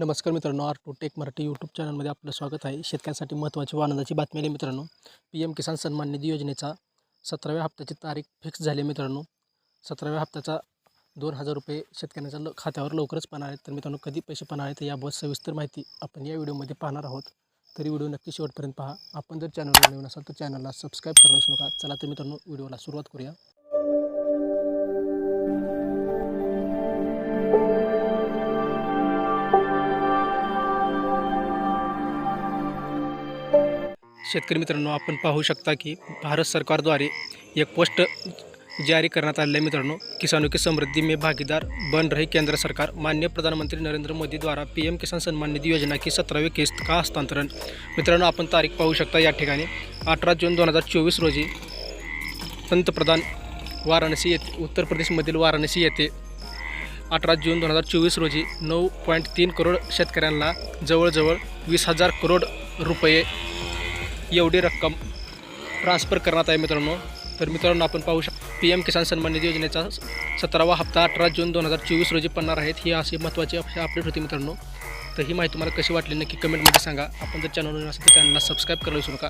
नमस्कार मित्रांनो R two tech Marathi YouTube चॅनलमध्ये आपलं स्वागत आहे. शेतकऱ्यांसाठी महत्त्वाची व आनंदाची बातमी आली मित्रांनो. पी एम किसान सन्मान निधी योजनेचा सतराव्या हप्त्याची तारीख फिक्स झाली आहे मित्रांनो. सतराव्या हप्त्याचा दोन हजार रुपये शेतकऱ्यांच्या ल खात्यावर लवकरच पाहणार आहेत तर मित्रांनो कधी पैसे पाहणार आहेत याबाबत सविस्तर माहिती आपण या व्हिडिओमध्ये पाहणार आहोत. तरी व्हिडिओ नक्की शेवटपर्यंत पहा. आपण जर चॅनलवर नवीन असाल तर चॅनलला सबस्क्राईब करू नका. चला तर मित्रांनो व्हिडिओला सुरुवात करूया. शेतकरी मित्रांनो आपण पाहू शकता की भारत सरकारद्वारे एक पोस्ट जारी करण्यात आलेलं आहे मित्रांनो. किसानों की समृद्धी में भागीदार बन रहे केंद्र सरकार. मान्य प्रधानमंत्री नरेंद्र मोदी द्वारा पी एम किसान सन्मान निधी योजना की सतरावी किस्त का हस्तांतरण? मित्रांनो आपण तारीख पाहू शकता या ठिकाणी. अठरा जून दोन हजार चोवीस रोजी पंतप्रधान वाराणसी येथे उत्तर प्रदेशमधील वाराणसी येथे अठरा जून दोन हजार चोवीस रोजी नऊ पॉईंट तीन करोड शेतकऱ्यांना जवळजवळ वीस हजार करोड रुपये एवढी रक्कम ट्रान्स्फर करण्यात आहे मित्रांनो. तर मित्रांनो आपण पाहू शकतो पी एम किसान सन्मान निधी योजनेचा सतरावा हप्ता अठरा जून दोन हजार चोवीस रोजी पडणार आहेत. ही अशी महत्त्वाची अपडेट होती मित्रांनो. तर ही माहिती तुम्हाला कशी वाटली नक्की कमेंटमध्ये सांगा. आपण जर चॅनलवर असेल तर चॅनलला सबस्क्राईब करायला विसरू नका.